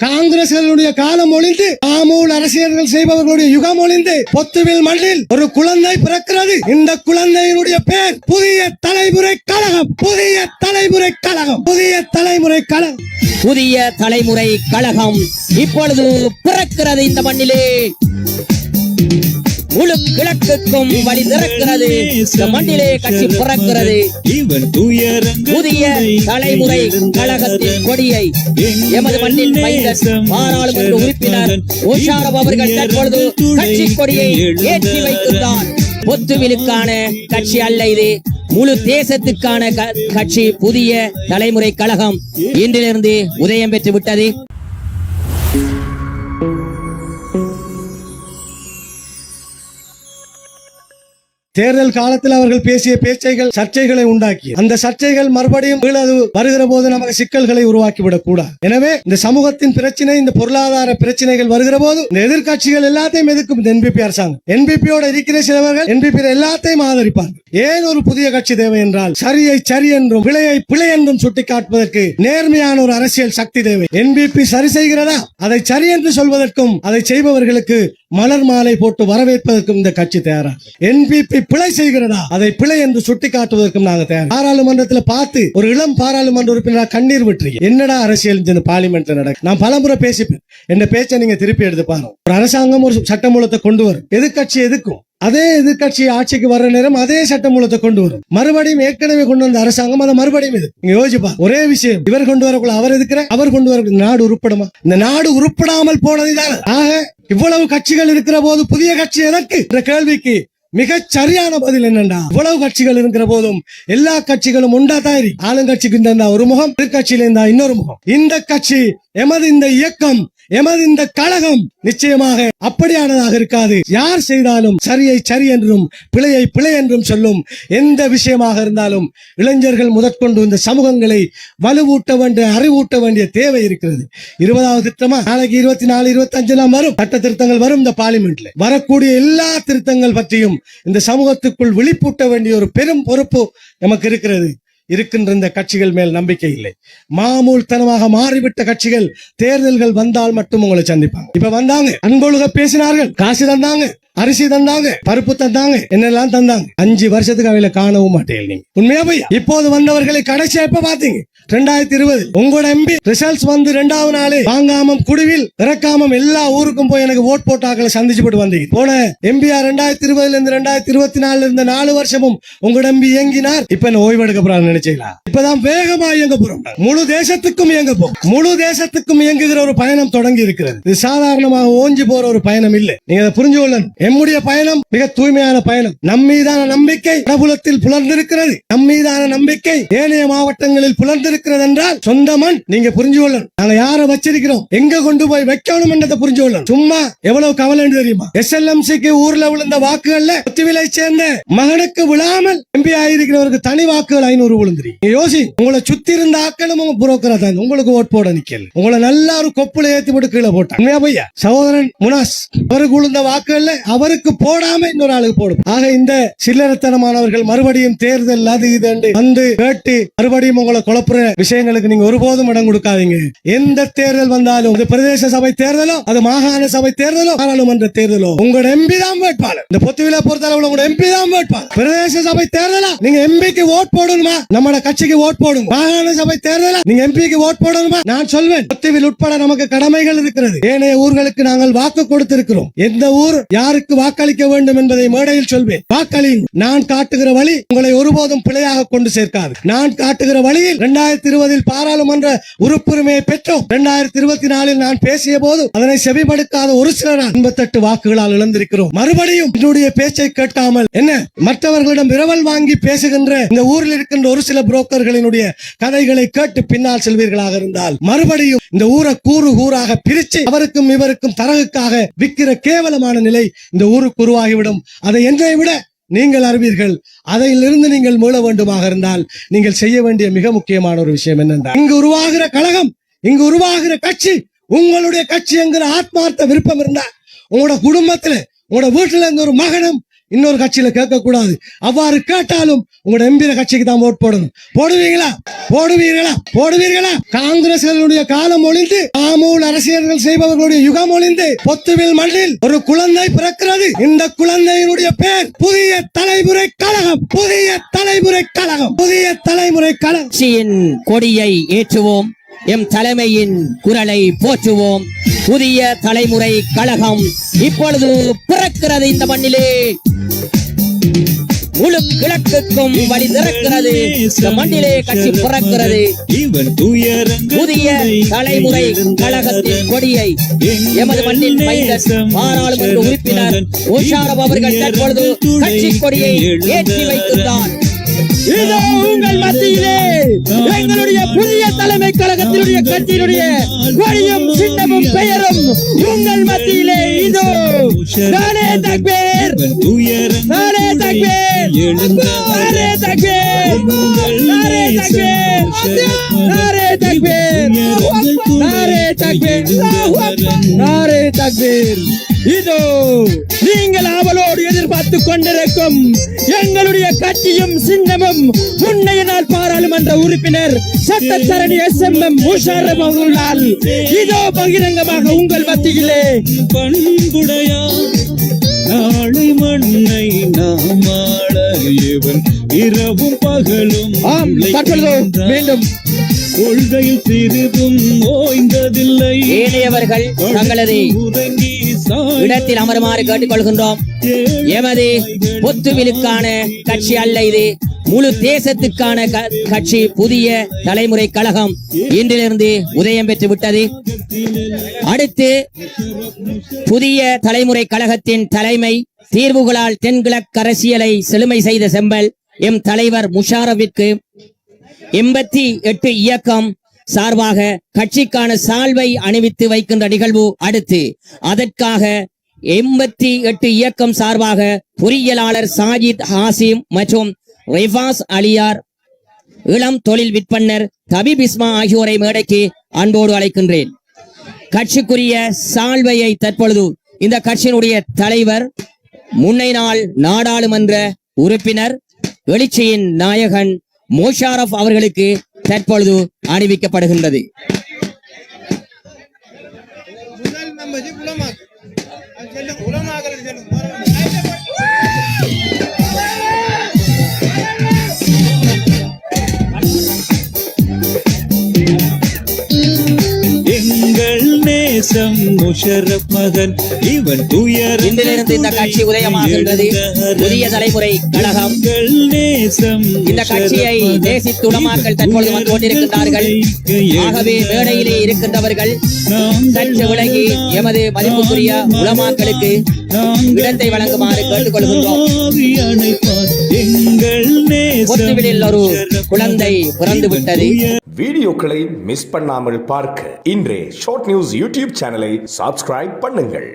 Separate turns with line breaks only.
காங்கிரஸ்களுடைய காலம் ஒளிந்து மாமூல் அரசியல்கள் செய்பவர்களுடைய யுகம் ஒளிந்து பொத்துவில் மண்ணில் ஒரு குழந்தை பிறக்கிறது. இந்த குழந்தையினுடைய பேர் புதிய தலைமுறை கழகம். புதிய தலைமுறை கழகம். புதிய தலைமுறை கழகம்.
புதிய தலைமுறை கழகம் இப்பொழுது பிறக்கிறது இந்த மண்ணிலே. முழு கிழக்குக்கும் வழி திறக்கிறது. இந்த மண்ணிலே கட்சி பிறக்கிறது. புதிய தலைமுறை கழகத்தின் கொடியை எமது மண்ணின் மைந்தன் பாராளுமன்ற உறுப்பினர் உஷாரப் அவர்கள் தற்பொழுது கட்சி கொடியை ஏற்றி வைத்துள்ளார் பொத்துவிலுக்கான கட்சி அல்ல இது. முழு தேசத்துக்கான கட்சி புதிய தலைமுறை கழகம் இன்றிலிருந்து உதயம் பெற்று விட்டது.
தேர்தல் காலத்தில் அவர்கள் பேசிய பேச்சைகள் சர்ச்சைகளை உண்டாக்கி அந்த சர்ச்சைகள் மறுபடியும் அது வருகிற போது நமக்கு சிக்கல்களை உருவாக்கிவிடக் கூடாது எனவே இந்த சமூகத்தின் பிரச்சனை இந்த பொருளாதார பிரச்சனைகள் வருகிற போது இந்த எதிர்கட்சிகள் எல்லாத்தையும் எதிர்க்கும் இந்த என்பிபி அரசாங்கம். என்பிபியோட இருக்கிற சிலவர்கள் என்பிபி எல்லாத்தையும் ஆதரிப்பார் ஏன் ஒரு புதிய கட்சி தேவை என்றால் சரியை சரி என்றும் பிழையை பிழை என்றும் சுட்டிக்காட்டுவதற்கு நேர்மையான ஒரு அரசியல் சக்தி தேவை. என்பிபி சரி செய்கிறதா? அதை சரி என்று சொல்வதற்கும் அதை செய்பவர்களுக்கு மலர் மாலை போட்டு வரவேற்பதற்கும் இந்த கட்சி தயாரா? என்பிபி பிழை செய்கிறதா? அதை பிழை என்று சுட்டிக்காட்டுவதற்கும் நாங்க தயார்? பாராளுமன்றத்தில் பார்த்து ஒரு இளம் பாராளுமன்ற உறுப்பினராக கண்ணீர் விட்டுறீங்க. என்னடா அரசியல் இந்த பார்லிமெண்ட்ல நடக்கு? நான் பலமுறை பேசிப்பேன். என்ன பேச்சை நீங்க திருப்பி எடுத்து பாருங்க. ஒரு அரசாங்கம் ஒரு சட்டமூலத்தை கொண்டு வரும். எதிர்கட்சி எதுக்கும்? அதே எதிர்க்கட்சி ஆட்சிக்கு வர்ற நேரம் அதே சட்டமூலத்தை கொண்டு வரும். மறுபடியும் ஏற்கனவே கொண்டு வந்த அரசாங்கம் அதை மறுபடியும் இது. நீங்க யோசிப்பா ஒரே விஷயம். இவர் கொண்டு வரக்குள்ள அவர் எதுக்குற? அவர் கொண்டு வர நாடு உருப்படுமா? இந்த நாடு உருப்படாமல் போனதுதான் ஆக இவ்வளவு கட்சிகள் இருக்கிற போது புதிய கட்சி எதற்கு? என்ற கேள்விக்கு மிக சரியான பதில் என்னண்டா? இவ்வளவு கட்சிகள் இருக்கிற போதும் எல்லா கட்சிகளும் உண்டா தான் இருக்கு. ஆளுங்கட்சிக்கு இருந்தா ஒரு முகம் எதிர்கட்சியில இருந்தா இன்னொரு முகம். இந்த கட்சி எமது இந்த இயக்கம் எமது இந்த கழகம் நிச்சயமாக அப்படியானதாக இருக்காது. யார் செய்தாலும் சரியை சரி என்றும் பிழையை பிழை என்றும் சொல்லும். எந்த விஷயமாக இருந்தாலும் இளைஞர்கள் முதற்கொண்டு இந்த சமூகங்களை வலுவூட்ட வேண்டிய அறிவூட்ட வேண்டிய தேவை இருக்கிறது. இருபதாவது திட்டமா நாளைக்கு இருபத்தி நாலு இருபத்தி அஞ்செல்லாம் வரும். சட்ட திருத்தங்கள் வரும் இந்த பார்லிமெண்ட்ல வரக்கூடிய எல்லா திருத்தங்கள் பற்றியும் இந்த சமூகத்துக்குள் விழிப்பூட்ட வேண்டிய ஒரு பெரும் பொறுப்பு நமக்கு இருக்கிறது. இருக்கின்ற இந்த கட்சிகள் மேல் நம்பிக்கை இல்லை. மாமூல்தனமாக மாறிவிட்ட கட்சிகள் தேர்தல்கள் வந்தால் மட்டும் உங்களை சந்திப்பாங்க. இப்ப வந்தாங்க அன்பொழுக பேசினார்கள் காசு தந்தாங்க. அரிசி தந்தாங்க பருப்பு தந்தாங்க என்னெல்லாம் தந்தாங்க. அஞ்சு வருஷத்துக்கு அவையில காணவும் மாட்டேன் நீங்க. உண்மையா பையா? இப்போது வந்தவர்களை கடைசியா எப்ப பாத்தீங்க? ரெண்டாயிரத்தி இருபது. உங்களோட எம்பி ரிசல்ட்ஸ் வந்து ரெண்டாவது நாளே வாங்காமம் குடுவில் இறக்காமம் எல்லா ஊருக்கும் போய் எனக்கு ஓட் போட்டாக்களை சந்திச்சு போட்டு வந்தீங்க. போன எம்பியா ரெண்டாயிரத்தி இருபதுல இருந்து ரெண்டாயிரத்தி இருபத்தி நாலுல இருந்த நாலு வருஷமும் உங்களோட எம்பி இயங்கினார். இப்ப என்ன ஓய்வு எடுக்க போறாங்க நினைச்சீங்களா? இப்பதான் வேகமா இயங்க போறோம் முழு தேசத்துக்கும் இயங்க போறோம். முழு தேசத்துக்கும் இயங்குகிற ஒரு பயணம் தொடங்கி இருக்கிறது. இது சாதாரணமாக ஓஞ்சி போற ஒரு பயணம் இல்லை. நீங்க அதை புரிஞ்சு கொள்ளணும் நம்முடைய பயணம் மிக தூய்மையான பயணம். நம்மீதான நம்பிக்கை பிரபுலத்தில் புலர்ந்திருக்கிறது. நம்மீதான நம்பிக்கை ஏனைய மாவட்டங்களில் புலர்ந்திருக்கிறது என்றால் சொந்த மண் நீங்க புரிஞ்சு கொள்ளணும். நாங்க யார வச்சிருக்கிறோம்? எங்க கொண்டு போய் வைக்கணும் என்றதை புரிஞ்சு கொள்ளணும். சும்மா எவ்வளவு கவலை தெரியுமா? எஸ்எல்எம்சிக்கு ஊர்ல விழுந்த வாக்குகள்ல ஒத்துவிலை சேர்ந்த மகனுக்கு விழாமல் எம்பி ஆயிருக்கிறவருக்கு தனி வாக்குகள் ஐநூறு விழுந்துரு. யோசி உங்களை சுத்தி இருந்த ஆக்களும் உங்க புரோக்கரா தான். உங்களுக்கு ஓட் போட நிக்கல. உங்களை நல்லா ஒரு கொப்புல ஏத்தி போட்டு கீழே போட்டாங்க. உண்மையா பையா சகோதரன் முனாஸ் அவருக்கு விழுந்த வாக்குகள்ல அவருக்கு போடாம இன்னொரு ஆளுக்கு போடும் ஆக இந்த சில்லறத்தனமானவர்கள் மறுபடியும் தேர்தல் அது இது வந்து கேட்டு மறுபடியும் உங்களை குழப்புற விஷயங்களுக்கு நீங்க ஒருபோதும் இடம் கொடுக்காதீங்க. எந்த தேர்தல் வந்தாலும் அது பிரதேச சபை தேர்தலோ அது மாகாண சபை தேர்தலோ பாராளுமன்ற தேர்தலோ உங்களோட எம்பி தான் வேட்பாளர். இந்த பொத்துவில பொறுத்தளவுல உங்களோட எம்பி தான் வேட்பாளர். பிரதேச சபை தேர்தலா? நீங்க எம்பிக்கு ஓட் போடணுமா? நம்மளோட கட்சிக்கு ஓட் போடுங்க. மாகாண சபை தேர்தலா? நீங்க எம்பிக்கு ஓட் போடணுமா? நான் சொல்வேன். பொத்துவில் உட்பட நமக்கு கடமைகள் இருக்கிறது. ஏனைய ஊர்களுக்கு நாங்கள் வாக்கு கொடுத்திருக்கிறோம். எந்த ஊர் யாருக்கு யாருக்கு வாக்களிக்க வேண்டும் என்பதை மேடையில் சொல்வேன். வாக்களியுங்கள். நான் காட்டுகிற வழி உங்களை ஒருபோதும் பிழையாக கொண்டு சேர்க்காது. நான் காட்டுகிற வழியில் இரண்டாயிரத்தி இருபதில் பாராளுமன்ற உறுப்புரிமையை பெற்றோம். இரண்டாயிரத்தி இருபத்தி நாலில் நான் பேசிய போது அதனை செவிமடுக்காத ஒரு சிலர் எண்பத்தெட்டு வாக்குகளால் இழந்திருக்கிறோம். மறுபடியும் என்னுடைய பேச்சை கேட்காமல் என்ன? மற்றவர்களிடம் விரவல் வாங்கி பேசுகின்ற இந்த ஊரில் இருக்கின்ற ஒரு சில புரோக்கர்களினுடைய கதைகளை கேட்டு பின்னால் செல்வீர்களாக இருந்தால் மறுபடியும் இந்த ஊரை கூறு கூறாக பிரித்து அவருக்கும் இவருக்கும் தரகுக்காக விற்கிற கேவலமான நிலை இந்த ஊருக்கு உருவாகிவிடும். அதை என்றை விட நீங்கள் அறிவீர்கள். அதையிலிருந்து நீங்கள் மீள வேண்டுமாக இருந்தால் நீங்கள் செய்ய வேண்டிய மிக முக்கியமான ஒரு விஷயம் என்னென்றால் இங்கு உருவாகிற கழகம் இங்கு உருவாகிற கட்சி உங்களுடைய கட்சி என்கிற ஆத்மார்த்த விருப்பம் இருந்தா உங்களோட குடும்பத்துல உங்களோட வீட்டுல இருந்து ஒரு மகனும் இன்னொரு கட்சியில கேட்கக்கூடாது. அவ்வாறு கேட்டாலும் உங்களோட எம்பிர கட்சிக்கு தான் ஓட் போடணும். போடுவீங்களா? போடுவீர்களா? போடுவீர்களா? காங்கிரஸ்களுடைய காலம் ஒளிந்து ஆமூல் அரசியல்கள் செய்பவர்களுடைய யுகம் ஒளிந்து பொத்துவில் மண்ணில் ஒரு குழந்தை பிறக்கிறது. இந்த குழந்தையினுடைய பேர் புதிய தலைமுறை கழகம். புதிய தலைமுறை கழகம். புதிய தலைமுறை கழகம்.
கொடியை ஏற்றுவோம். எம் தலைமையின் குரலை போற்றுவோம். புதிய தலைமுறை கழகம் இப்பொழுது பிறக்கிறது இந்த மண்ணிலே. முழு கிழக்குக்கும் வழி திறக்கிறது. இந்த மண்ணிலே கட்சி பிறக்கிறது. புதிய தலைமுறை கழகத்தின் கொடியை எமது மண்ணின் மைந்தன் பாராளுமன்ற உறுப்பினர் உஷாரப் அவர்கள் தற்பொழுது கட்சி கொடியை ஏற்றி வைத்துள்ளார். இதோ உங்கள் மத்தியிலே எங்களுடைய புதிய தலைமை கழகத்தினுடைய கட்சியினுடைய கொடியும் சின்னமும் பெயரும் உங்கள் மத்தியிலே இதோ. நானே தக்பேர். நானே தக்பேர். நானே தக்பேர். நானே தக்பேர். நானே தக்பேர். நானே தக்பேர். நானே தக்பேர். இதோ நீங்கள் அவளோடு எதிர்பார்த்து கொண்டிருக்கும் எங்களுடைய கட்சியும் சின்னமும் முன்னைய நாள் பாராளுமன்ற உறுப்பினர் சட்டத்தரணி எஸ் எம் எம் முஷாரப் அவர்களால் இதோ பகிரங்கமாக உங்கள் மத்தியிலே.
பண்புடையா நாளை மண்ணை நாம் ஆள இவன் இரவும் பகலும்
மீண்டும்.
கொள்கையில் சிறிதும் ஓய்ந்ததில்லை.
ஏனையவர்கள் தங்களது
உறங்கி
இடத்தில் அமருமாறு கேட்டுக்கொள்கின்றோம். எமது பொத்துவிலுக்கான கட்சி அல்ல இது. முழு தேசத்துக்கான க- கட்சி புதிய தலைமுறை கழகம் இன்றிலிருந்து உதயம் பெற்று விட்டது. அடுத்து புதிய தலைமுறை கழகத்தின் தலைமை தீர்வுகளால் தென்கிழக்கு அரசியலை செழுமை செய்த செம்பல் எம் தலைவர் முஷாரவிற்கு எண்பத்தி எட்டு இயக்கம் சார்பாக கட்சிக்கான சால்வை அணிவித்து வைக்கின்ற நிகழ்வு அடுத்து அதற்காக எண்பத்தி எட்டு இயக்கம் சார்பாக பொறியியலாளர் சாஜித் ஹாசிம் மற்றும் ரிஃபாஸ் அலியார் இளம் தொழில் விற்பனர் தபிப் இஸ்மா ஆகியோரை மேடைக்கு அன்போடு அழைக்கின்றேன். கட்சிக்குரிய சால்வையை தற்பொழுது இந்த கட்சியினுடைய தலைவர் முன்னை நாள் நாடாளுமன்ற உறுப்பினர் எழுச்சியின் நாயகன் மோஷாரப் அவர்களுக்கு தற்பொழுது அணிவிக்கப்படுகின்றது
உலமாக. முஷரப் மகன். இவன் துயர்
இன்றிலிருந்து இந்த கட்சி உதயமாகின்றது புதிய தலைமுறை கழகம்.
நேசம்
இந்த கட்சியை நேசித்து உலமாக்கள் தற்பொழுது வந்து கொண்டிருக்கின்றார்கள். ஆகவே மேடையிலே இருக்கின்றவர்கள் சற்று விலகி எமது மதிப்புக்குரிய உலமாக்களுக்கு இடத்தை வழங்குமாறு கேட்டுக்கொள்கின்றோம்.
எங்கள்
ஒரு குழந்தை பிறந்து விட்டது
வீடியோக்களை மிஸ் பண்ணாமல் பார்க்க இன்றே ஷார்ட் நியூஸ் யூடியூப் சேனலை சப்ஸ்கிரைப் பண்ணுங்கள்.